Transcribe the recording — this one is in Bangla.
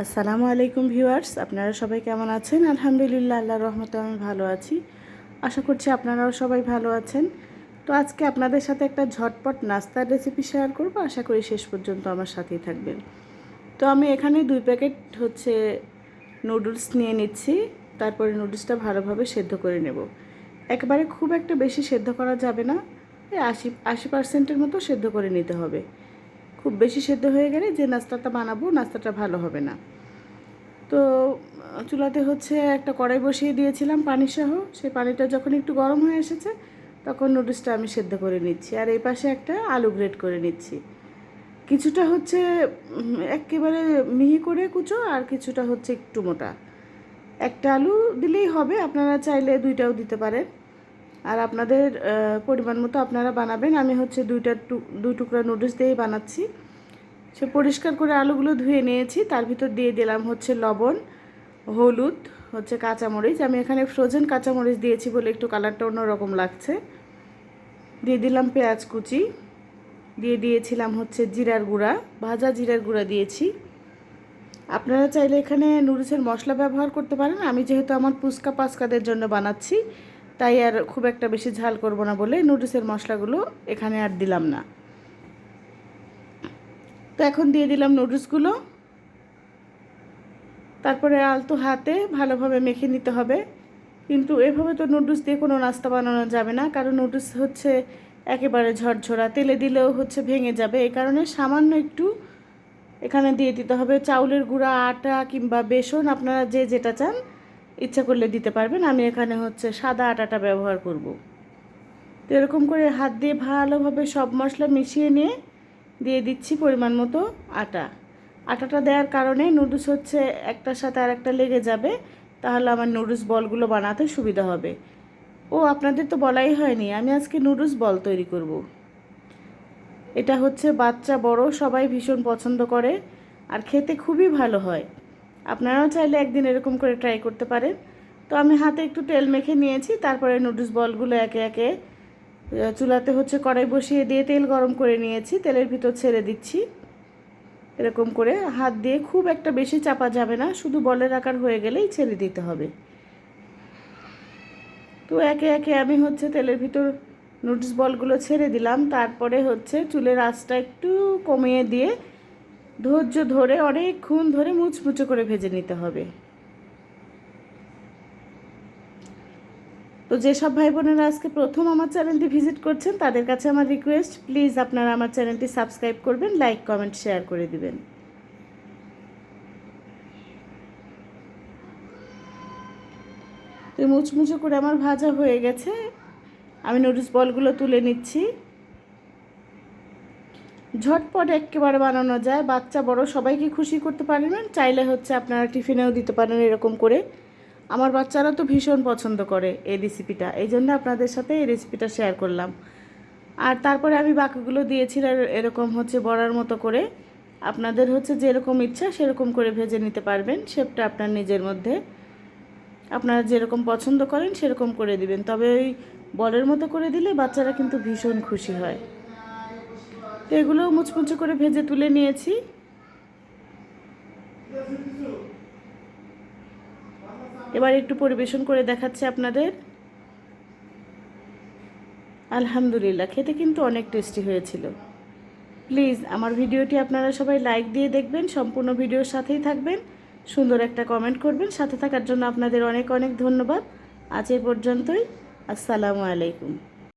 আসসালামু আলাইকুম ভিউয়ার্স, আপনারা সবাই কেমন আছেন? আলহামদুলিল্লাহ, আল্লাহর রহমতে আমি ভালো আছি। আশা করছি আপনারাও সবাই ভালো আছেন। তো আজকে আপনাদের সাথে একটা ঝটপট নাস্তার রেসিপি শেয়ার করব। আশা করি শেষ পর্যন্ত আমার সাথেই থাকবেন। তো আমি এখানে দুই প্যাকেট হচ্ছে নুডলস নিয়ে নিচ্ছি। তারপরে নুডলসটা ভালোভাবে সেদ্ধ করে নেব। একবারে খুব একটা বেশি সেদ্ধ করা যাবে না। আশি আশি পার্সেন্টের মতো সেদ্ধ করে নিতে হবে। খুব বেশি সেদ্ধ হয়ে গেলে যে নাস্তাটা বানাবো, নাস্তাটা ভালো হবে না। তো, চুলাতে হচ্ছে একটা কড়াই বসিয়ে দিয়েছিলাম পানি সহ। সেই পানিটা যখন একটু গরম হয়ে এসেছে, তখন নুডলসটা আমি সেদ্ধ করে নিচ্ছি। আর এই পাশে একটা আলু গ্রেড করে নিচ্ছি। কিছুটা হচ্ছে একেবারে মিহি করে কুচো, আর কিছুটা হচ্ছে একটু মোটা। একটা আলু দিলেই হবে, আপনারা চাইলে দুইটাও দিতে পারেন। আর আপনাদের পরিমাণ মতো আপনারা বানাবেন। আমি হচ্ছে দুইটা টু- দুই টুকরা নুডলস দিয়েই বানাচ্ছি। সে পরিষ্কার করে আলুগুলো ধুয়ে নিয়েছি। তার ভিতর দিয়ে দিলাম হচ্ছে লবণ, হলুদ, হচ্ছে কাঁচামরিচ। আমি এখানে ফ্রোজেন কাঁচামরিচ দিয়েছি বলে একটু কালারটা অন্যরকম লাগছে। দিয়ে দিলাম পেঁয়াজ কুচি। দিয়ে দিয়েছিলাম হচ্ছে জিরার গুঁড়া, ভাজা জিরার গুঁড়া দিয়েছি। আপনারা চাইলে এখানে নুডলসের মশলা ব্যবহার করতে পারেন। আমি যেহেতু আমার পুচকা পাস্কাদের জন্য বানাচ্ছি, তাই আর খুব একটা বেশি ঝাল করব না বলে নুডলসের মশলাগুলো এখানে আর দিলাম না। তো এখন দিয়ে দিলাম নুডলসগুলো তারপরে আলতো হাতে ভালোভাবে মেখে নিতে হবে। কিন্তু এভাবে তো নুডলস দিয়ে কোনো নাস্তা বানানো যাবে না, কারণ নুডলস হচ্ছে একেবারে ঝরঝরা। তেলে দিলেও হচ্ছে ভেঙে যাবে। এই কারণে সামান্য একটু এখানে দিয়ে দিতে হবে চাউলের গুঁড়া, আটা কিংবা বেসন। আপনারা যে যেটা চান, ইচ্ছা করলে দিতে পারবেন। আমি এখানে হচ্ছে সাদা আটাটা ব্যবহার করব। তো এরকম করে হাত দিয়ে ভালোভাবে সব মশলা মিশিয়ে নিয়ে দিয়ে দিচ্ছি পরিমাণ মতো আটা। আটাটা দেওয়ার কারণে নুডলস হচ্ছে একটার সাথে আর একটা লেগে যাবে, তাহলে আমার নুডলস বলগুলো বানাতে সুবিধা হবে। ও, আপনাদের তো বলাই হয়নি, আমি আজকে নুডলস বল তৈরি করব। এটা হচ্ছে বাচ্চা বড়, সবাই ভীষণ পছন্দ করে আর খেতে খুবই ভালো হয়। আপনারাও চাইলে একদিন এরকম করে ট্রাই করতে পারেন। তো আমি হাতে একটু তেল মেখে নিয়েছি, তারপরে নুডলস বলগুলো একে একে চুলাতে হচ্ছে কড়াই বসিয়ে দিয়ে তেল গরম করে নিয়েছি। তেলের ভিতর ছেড়ে দিচ্ছি। এরকম করে হাত দিয়ে খুব একটা বেশি চাপা যাবে না, শুধু বলের আকার হয়ে গেলেই ছেড়ে দিতে হবে। তো একে একে আমি হচ্ছে তেলের ভিতর নুডলস বলগুলো ছেড়ে দিলাম। তারপরে হচ্ছে চুলের আঁচটা একটু কমিয়ে দিয়ে ধৈর্য ধরে অনেকক্ষণ ধরে মুচমুচো করে ভেজে নিতে হবে। তো যেসব ভাই বোনেরা আজকে প্রথম আমার চ্যানেলটি ভিজিট করছেন, তাদের কাছে আমার রিকোয়েস্ট প্লিজ আপনারা আমার চ্যানেলটি সাবস্ক্রাইব করবেন লাইক কমেন্ট শেয়ার করে দিবেন। তো মুচমুচো করে আমার ভাজা হয়ে গেছে, আমি নুডলস বলগুলো তুলে নিচ্ছি। ঝটপট একেবারে বানানো যায়, বাচ্চা বড় সবাইকে খুশি করতে পারবেন, চাইলে হচ্ছে আপনারা টিফিনেও দিতে পারেন এরকম করে। আমার বাচ্চারা তো ভীষণ পছন্দ করে এই রেসিপিটা এই জন্য আপনাদের সাথে এই রেসিপিটা শেয়ার করলাম। আর তারপরে আমি বাকিগুলো দিয়েছিলাম এরকম হচ্ছে বড়ার মতো করে। আপনাদের হচ্ছে যেরকম ইচ্ছা সেরকম করে ভেজে নিতে পারবেন শেপটা আপনার নিজের মধ্যে। আপনারা যেরকম পছন্দ করেন সেরকম করে দিবেন। তবে ওই বলের মতো করে দিলে বাচ্চারা কিন্তু ভীষণ খুশি হয়। তো এগুলো মুচমুচে করে ভেজে তুলে নিয়েছি। এবার একটু পরিবেশন করে দেখাচ্ছি আপনাদের। আলহামদুলিল্লাহ, খেতে কিন্তু অনেক টেস্টি হয়েছিল। প্লিজ আমার ভিডিওটি আপনারা সবাই লাইক দিয়ে দেখবেন, সম্পূর্ণ ভিডিওর সাথেই থাকবেন, সুন্দর একটা কমেন্ট করবেন, সাথে থাকার জন্য আপনাদের অনেক অনেক ধন্যবাদ। আজ এ পর্যন্তই, আসসালামু আলাইকুম।